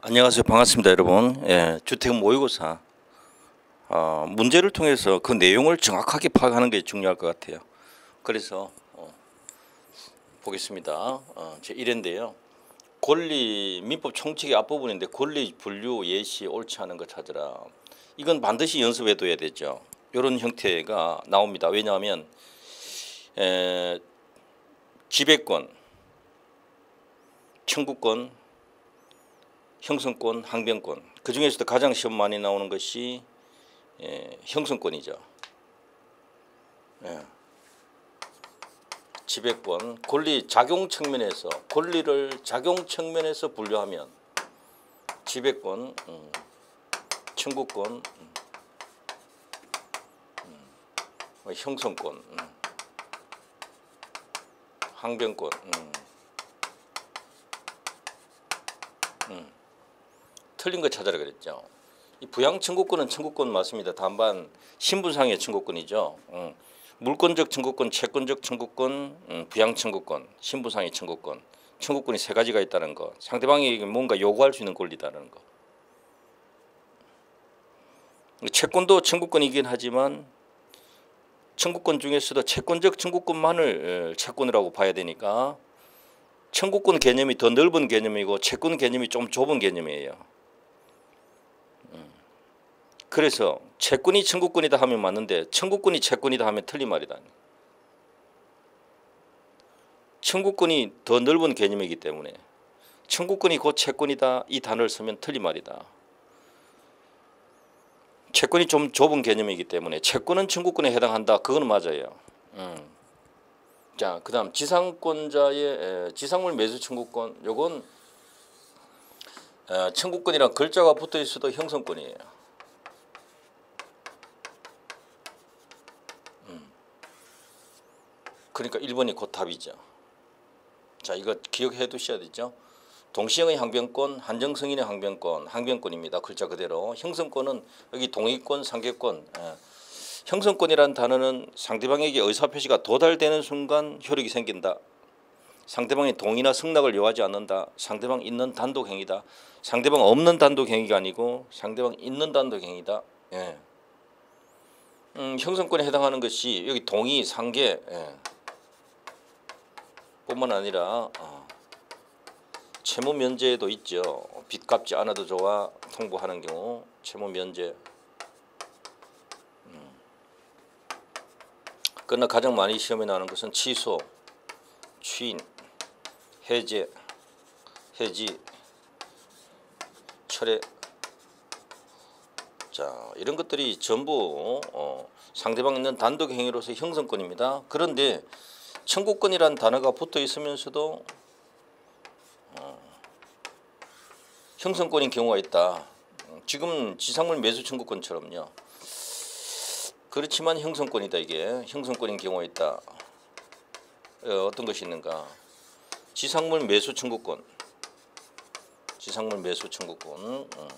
안녕하세요. 반갑습니다, 여러분. 예, 주택 모의고사 어, 문제를 통해서 그 내용을 정확하게 파악하는 게 중요할 것 같아요. 그래서 어, 보겠습니다. 어, 제 1회인데요. 권리 민법 총칙의 앞부분인데 권리 분류 예시 옳지 않은 거 찾으라. 이건 반드시 연습해 둬야 되죠. 이런 형태가 나옵니다. 왜냐하면 에, 지배권, 청구권, 형성권, 항변권 그 중에서도 가장 시험 많이 나오는 것이 예, 형성권이죠. 예. 지배권, 권리 작용 측면에서 권리를 작용 측면에서 분류하면 지배권, 음, 청구권, 음, 음, 뭐 형성권, 음, 항변권. 음. 음. 틀린 거 찾아라 그랬죠. 이 부양 청구권은 청구권 맞습니다. 다만 신분상의 청구권이죠. 음. 물권적 청구권, 채권적 청구권, 음, 부양 청구권, 신분상의 청구권. 청구권이 세 가지가 있다는 거. 상대방에게 뭔가 요구할 수 있는 권리다라는 거. 채권도 청구권이긴 하지만 청구권 중에서도 채권적 청구권만을 채권이라고 봐야 되니까 청구권 개념이 더 넓은 개념이고 채권 개념이 좀 좁은 개념이에요. 그래서 채권이 청구권이다 하면 맞는데 청구권이 채권이다 하면 틀린 말이다. 청구권이 더 넓은 개념이기 때문에 청구권이 곧 채권이다 이 단어를 쓰면 틀린 말이다. 채권이 좀 좁은 개념이기 때문에 채권은 청구권에 해당한다. 그거는 맞아요. 음. 자, 그다음 지상권자의 지상물 매수 청구권 요건 청구권이랑 글자가 붙어 있어도 형성권이에요. 그러니까 1번이 곧 답이죠. 자 이거 기억해 두셔야 되죠. 동시형의 항변권, 한정성인의 항변권, 항변권입니다. 글자 그대로. 형성권은 여기 동의권, 상계권. 예. 형성권이라는 단어는 상대방에게 의사표시가 도달되는 순간 효력이 생긴다. 상대방의 동의나 승낙을 요하지 않는다. 상대방 있는 단독 행위다. 상대방 없는 단독 행위가 아니고 상대방 있는 단독 행위다. 예. 음, 형성권에 해당하는 것이 여기 동의, 상계, 예. 뿐만 아니라 어, 채무 면제도 있죠. 빚 갚지 않아도 좋아 통보하는 경우 채무 면제. 음. 그러나 가장 많이 시험에 나오는 것은 취소, 취인, 해제, 해지, 철회. 자 이런 것들이 전부 어, 상대방 있는 단독 행위로서 형성권입니다. 그런데 청구권이라는 단어가 붙어 있으면서도 어, 형성권인 경우가 있다. 지금 지상물 매수 청구권처럼요. 그렇지만 형성권이다 이게 형성권인 경우가 있다. 어, 떤 것이 있는가? 지상물 매수 청구권, 지상물 매수 청구권, 어.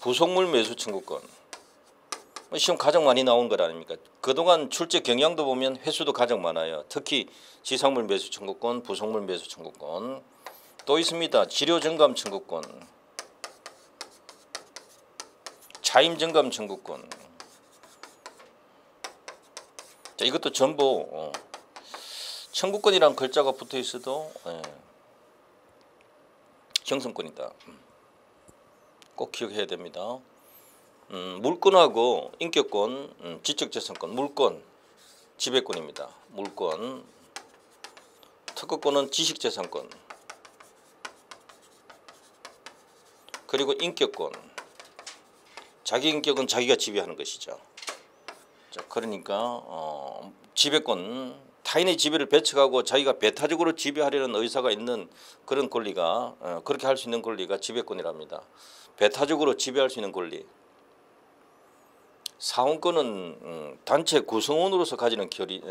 부속물 매수 청구권. 뭐 시험 가장 많이 나온 것 아닙니까? 그동안 출제 경향도 보면 횟수도 가장 많아요. 특히 지상물 매수 청구권, 부속물 매수 청구권 또 있습니다. 지료 증감 청구권, 차임 증감 청구권. 자, 이것도 전부 어, 청구권이란 글자가 붙어 있어도 예, 형성권이다. 음. 꼭 기억해야 됩니다. 음, 물권하고 인격권, 음, 지적재산권, 물권, 지배권입니다. 물권, 특허권은 지식재산권, 그리고 인격권, 자기 인격은 자기가 지배하는 것이죠. 자, 그러니까 어, 지배권, 타인의 지배를 배척하고 자기가 배타적으로 지배하려는 의사가 있는 그런 권리가 어, 그렇게 할 수 있는 권리가 지배권이랍니다. 배타적으로 지배할 수 있는 권리. 사원권은 어, 단체 구성원으로서 가지는 결의,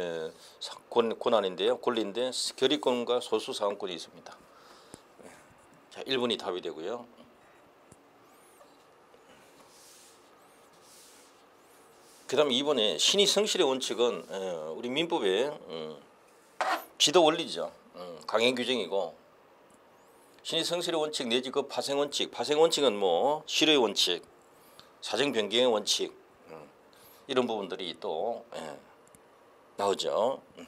권, 권한인데요. 권리인데 결의권과 소수 사원권이 있습니다. 예. 자, 1분이 답이 되고요. 그 다음 2번에 신의 성실의 원칙은 우리 민법의 음, 지도 원리죠. 음, 강행 규정이고 신의 성실의 원칙 내지 그 파생 원칙, 파생 원칙은 뭐 실의 원칙, 사정 변경의 원칙, 이런 부분들이 또 예, 나오죠. 음.